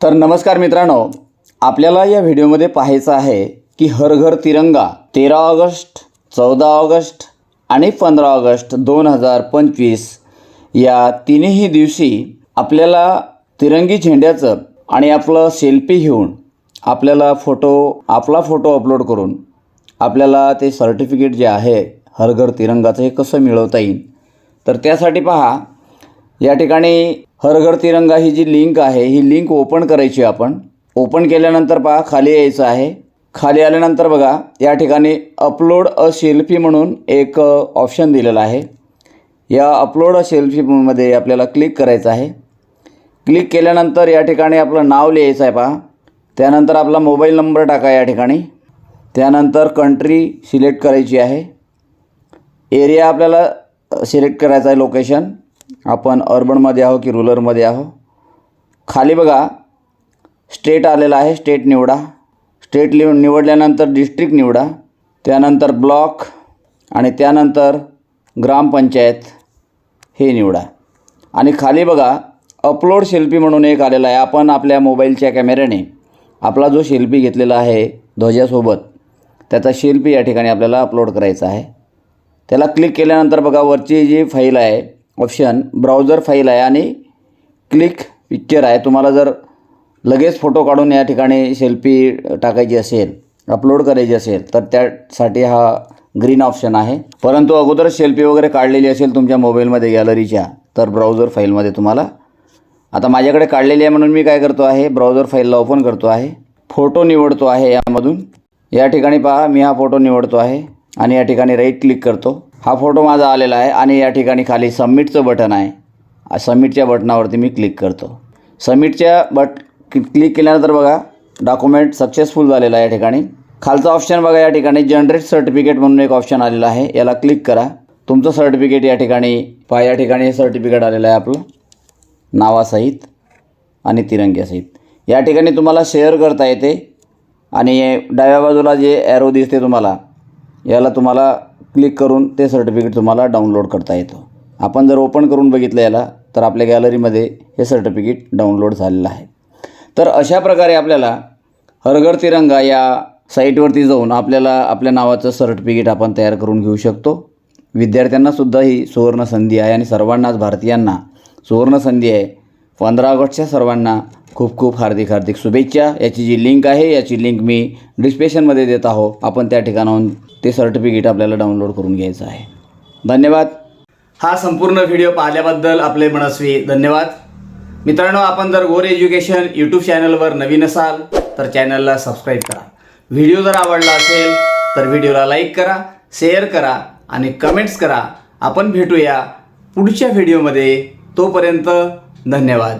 तर नमस्कार मित्रांनो आपल्याला या व्हिडिओमध्ये पाहायचं आहे की हर घर तिरंगा तेरा ऑगस्ट चौदा ऑगस्ट आणि पंधरा ऑगस्ट दोन हजार पंचवीस या तिन्ही दिवशी आपल्याला तिरंगी झेंड्याचं आणि आपलं सेल्फी घेऊन आपल्याला फोटो आपला फोटो अपलोड करून आपल्याला ते सर्टिफिकेट जे आहे हर घर तिरंगाचं हे कसं मिळवता येईल? तर त्यासाठी पहा या ठिकाणी हर तिरंगा ही जी लिंक आहे ही लिंक ओपन करायची आपण. ओपन केल्यानंतर पहा खाली यायचं आहे. खाली आल्यानंतर बघा या ठिकाणी अपलोड अ सेल्फी म्हणून एक ऑप्शन दिलेलं आहे. या अपलोड अ सेल्फीमध्ये आपल्याला क्लिक करायचं आहे. क्लिक केल्यानंतर या ठिकाणी आपलं नाव लिहायचं आहे पहा. त्यानंतर आपला मोबाईल नंबर टाका या ठिकाणी. त्यानंतर कंट्री सिलेक्ट करायची आहे. एरिया आपल्याला सिलेक्ट करायचा आहे लोकेशन आपण अर्बनमध्ये आहो की रुरलमध्ये आहो? खाली बघा स्टेट आलेला आहे स्टेट निवडा. स्टेट लिव निवडल्यानंतर डिस्ट्रिक्ट निवडा. त्यानंतर ब्लॉक आणि त्यानंतर ग्रामपंचायत हे निवडा. आणि खाली बघा अपलोड सेल्फी म्हणून एक आलेला आहे. आपण आपल्या मोबाईलच्या कॅमेऱ्याने आपला जो सेल्फी घेतलेला आहे ध्वजासोबत त्याचा सेल्फी या ठिकाणी आपल्याला अपलोड करायचा आहे. त्याला क्लिक केल्यानंतर बघा वरची जी फाईल आहे ऑप्शन ब्राउझर फाईल आहे आणि क्लिक पिक्चर आहे. तुम्हाला जर लगेच फोटो काढून या ठिकाणी सेल्फी टाकायची असेल अपलोड करायची असेल तर त्यासाठी हा ग्रीन ऑप्शन आहे. परंतु अगोदर सेल्फी वगैरे काढलेली असेल तुमच्या मोबाईलमध्ये गॅलरीच्या तर ब्राउझर फाईलमध्ये तुम्हाला आता माझ्याकडे काढलेली आहे म्हणून मी काय करतो आहे ब्राउझर फाईलला ओपन करतो आहे. फोटो निवडतो आहे यामधून. या ठिकाणी पहा मी हा फोटो निवडतो आहे. आणि या ठिकाणी राईट क्लिक करतो. हा फोटो माझा आलेला आहे आणि या ठिकाणी खाली सबमिटचं बटन आहे. सबमिटच्या बटनावरती मी क्लिक करतो. सबमिटच्या बट क्लिक केल्यानंतर बघा डॉक्युमेंट सक्सेसफुल झालेला आहे या ठिकाणी. खालचा ऑप्शन बघा या ठिकाणी जनरेट सर्टिफिकेट म्हणून एक ऑप्शन आलेला आहे. याला क्लिक करा. तुमचं सर्टिफिकेट या ठिकाणी पहा या ठिकाणी हे सर्टिफिकेट आलेलं आहे आपलं. नावासहित आणि तिरंग्यासहित. या ठिकाणी तुम्हाला शेअर करता येते. आणि डाव्या बाजूला जे ॲरो दिसते तुम्हाला याला तुम्हाला क्लिक करून ते सर्टिफिकेट तुम्हाला डाउनलोड करता येतं. आपण जर ओपन करून बघितलं याला तर आपल्या गॅलरीमध्ये हे सर्टिफिकेट डाउनलोड झालेलं आहे. तर अशा प्रकारे आपल्याला हरघर तिरंगा या साईटवरती जाऊन आपल्याला आपल्या नावाचं सर्टिफिकेट आपण तयार करून घेऊ शकतो. विद्यार्थ्यांनासुद्धा ही सुवर्ण संधी आहे आणि सर्वांनाच भारतीयांना सुवर्ण संधी आहे. पंधरा ऑगस्टच्या सर्वांना खूप खूप हार्दिक हार्दिक शुभेच्छा. याची जी लिंक आहे याची लिंक मी डिस्क्रिप्शनमध्ये देत आहो आपण त्या ठिकाणाहून ते सर्टिफिकेट आपल्याला डाउनलोड करून घ्यायचं आहे. धन्यवाद. हा संपूर्ण व्हिडिओ पाहिल्याबद्दल आपले मनस्वी धन्यवाद. मित्रांनो आपण जर गोर एज्युकेशन यूट्यूब चॅनलवर नवीन असाल तर चॅनलला सबस्क्राईब करा. व्हिडिओ जर आवडला असेल तर व्हिडिओला लाईक करा शेअर करा आणि कमेंट्स करा. आपण भेटूया पुढच्या व्हिडिओमध्ये तोपर्यंत धन्यवाद.